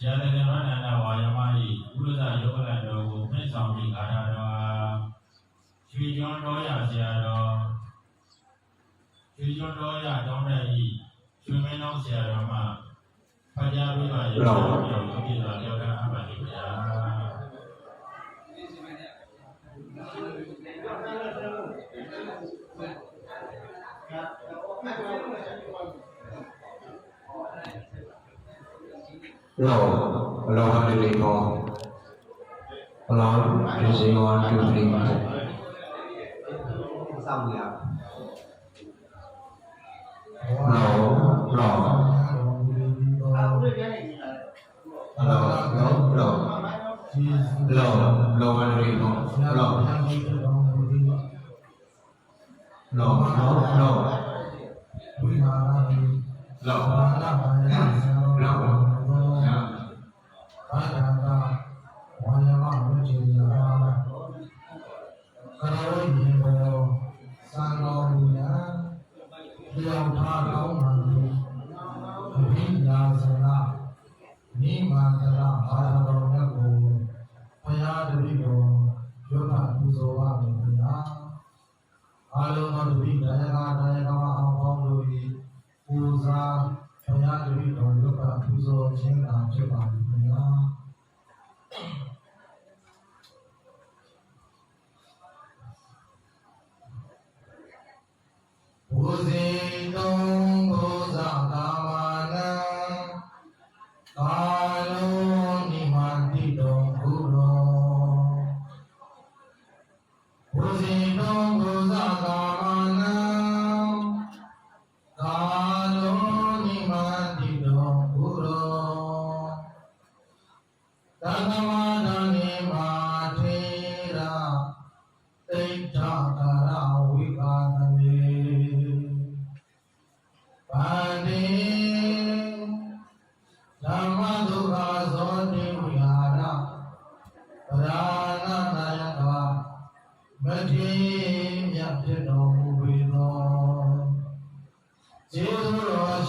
ဇာတကမနန္ဒဝါယမဤဥရဇယောဂလတော်ကိုမြင့်ဆောင်ပြီးခါရတော်ရွှေကျွန်းတော်ရဆရာတော်ရွှေကျွန်းတော်ရတောင်းတဲ့ဤရွှေမင်းတော်ဆရာတော်မှာဖကြပြပါရတော်ပြောင်းပြတော် Lord, Lord, deliver. Lord, everyone to deliver. Xong rồi Lord, Lord. Lord, Lord, Lord. Lord, Lord, deliver. Lord. Lord, Lord, Lord. Lord. Lord.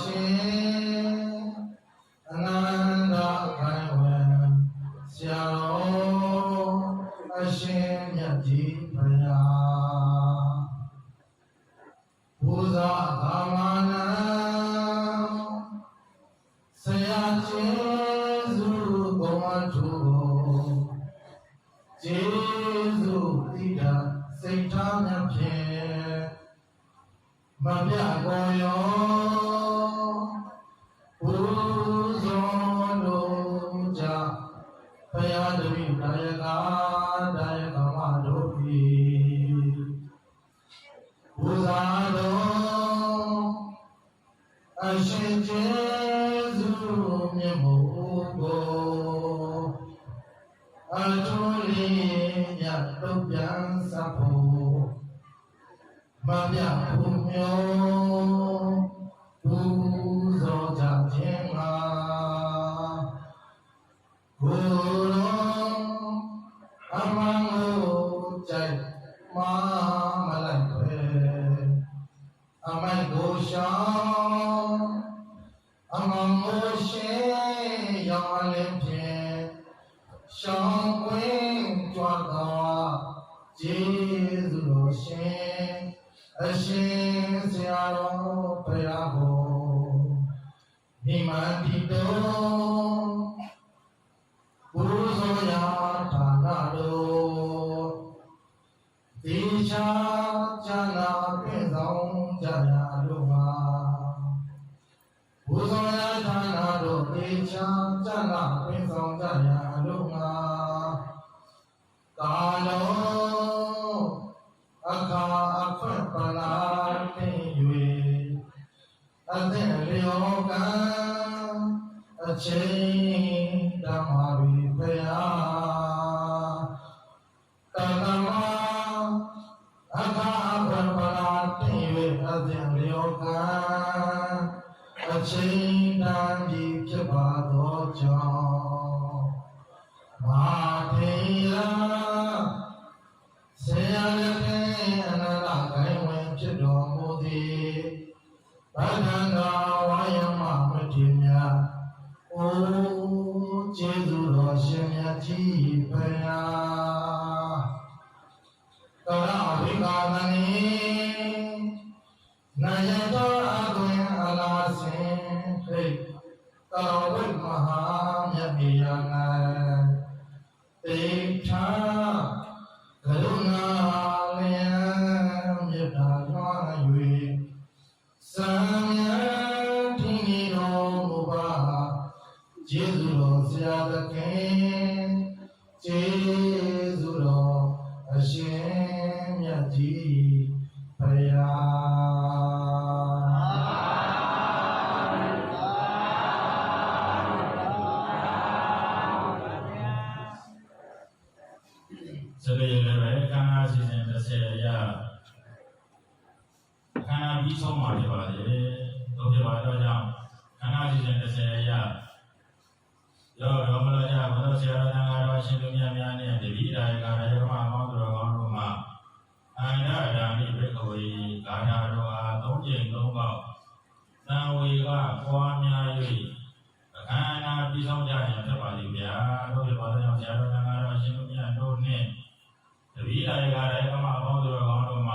ရှင်အနန္တခိုင်ဝံဆရာတော်အရှင်မြတ်ကြီးဘုရားပူဇာကာမနာဆရာကျေးဇူးကောင်းထုကျေးဇူးတိတာစိတ်ထားမြဖြင့်မပြကောယော မပြဘုမျိုးဘုဇောကြခြင်းမှာဘုရောအမှန်ကိုကြိုက်မှာမလိုက်ပဲအမိုက်ကိုရှောင်းအမ နိမ ချိန်တန်ကြီးဖြစ်ပါသောကြောင့်မာထေယဆေယလည်းအနန္တဂိုင်းဝင်ဖြစ်တော်မူသည်ဗဒံဃာဝါယမမတိမြတ်ဩဖယာသောရအဘိကာမနီနာယတော ပြီးဆုံးမှာဖြစ်ပါလေတို့ဖြစ်ပါတော့ကြောင့်ခန္ဓာစီစဉ်30ရရောရောမလို့ရဘုရားဆရာတော်ငါတော်ရှင်သူမြတ်များနဲ့တတိဒါယကာရယမမောင်းတော်ကောင်းတို့မှာအန္တဓာမိဘိကဝေဂါထာတော်အား၃ကြိမ်၃ပေါက်သံဝေကပွားများ၍အခမ်းအနားပြီးဆုံးကြရန်ဖြစ်ပါလိမ့်ဗျာတို့ဒီဘာသာကြောင့်ဆရာတော်ငါတော်ရှင်တို့မြတ်တို့နှင့်တပည့်တော်ကလည်းကမအပေါင်းတို့ကောင်းတို့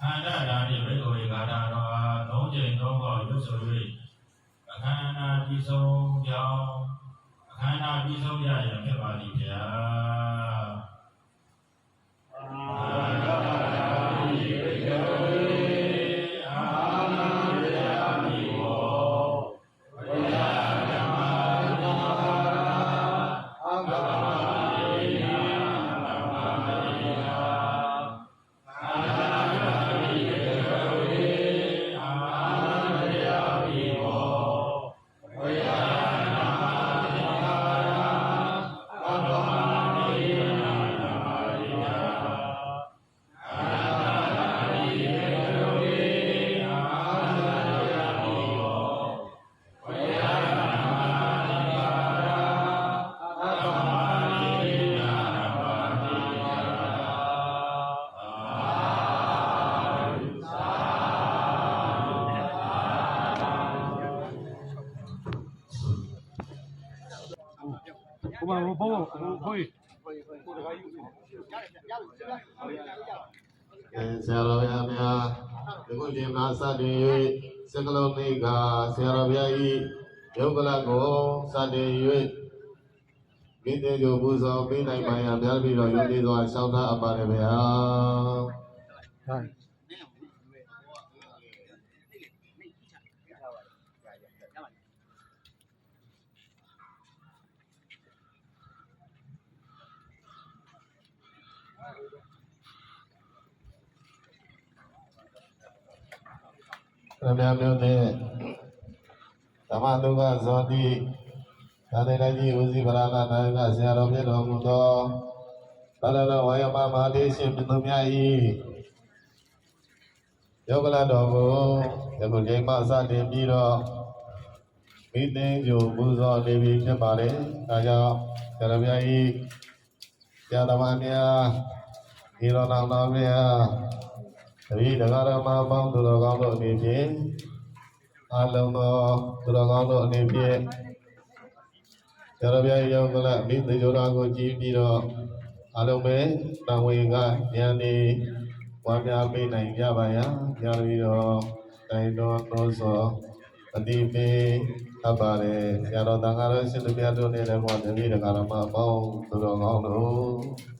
မှာအန္တဓာတိဘိက္ခဝေဂါထာတော်အား၃ကြိမ်၃ပေါက်ရွတ်ဆို၍အခမ်းအနားပြီးဆုံးကြောင်းအခမ်းအနားပြီးဆုံးကြရန်ဖြစ်ပါလိမ့်ဗျာ ဘုမဘုဘဘိုးအဲဆရာတော်ဘုရားများဒီခုချိန်မှာစတင်၍စကလုံးနေကဆရာတော်ဘုရားဤယုတ်ကလကိုစတင်၍မိတေကိုပူဇော်ပေးနိုင်ပါရန်များပြီးတော့ယုံကြည်စွာရှောင်းသားအပ်ပါတယ်ဗျာဟာ ရမများမျိုးနဲ့ဓမ္မဒုက္ခဇောတိသာသေတကြီးဦးစီးဗလာနာနာယကဆရာတော်ဖြစ်တော်မူသောဘာလတော်ဝါယမမဟာဒေရှင်မြတ်သူများဤယောဂလတော်ကိုယခုချိန်မှစတင်ပြီးတော့မိသိင်ကျိုပူဇော်နေပြီဖြစ်ပါလေ။ဒါကြောင့်ဆရာတော်များဤဆရာတော်များ ဒီတော်တော်တော်များတတိတဂရမပေါင်းသူတော်ကောင်းတို့အနေဖြင့်အလုံးသောသူတော်ကောင်းတို့အနေဖြင့်ရရပြယောကလမိသေယောရာကိုကြည်ပြီးတော့အလုံးပဲတံဝေကဉာဏ်ဤဝါများပေးနိုင်ကြပါရန်ညပြီးတော့တိုင်တော်တော်သောအတိပေအပ်ပါတယ်ဆရာတော်တန်ခါတော်ရှင်သူများတို့နဲ့လည်းဘောတတိတဂရမပေါင်းသူတော်ကောင်းတို့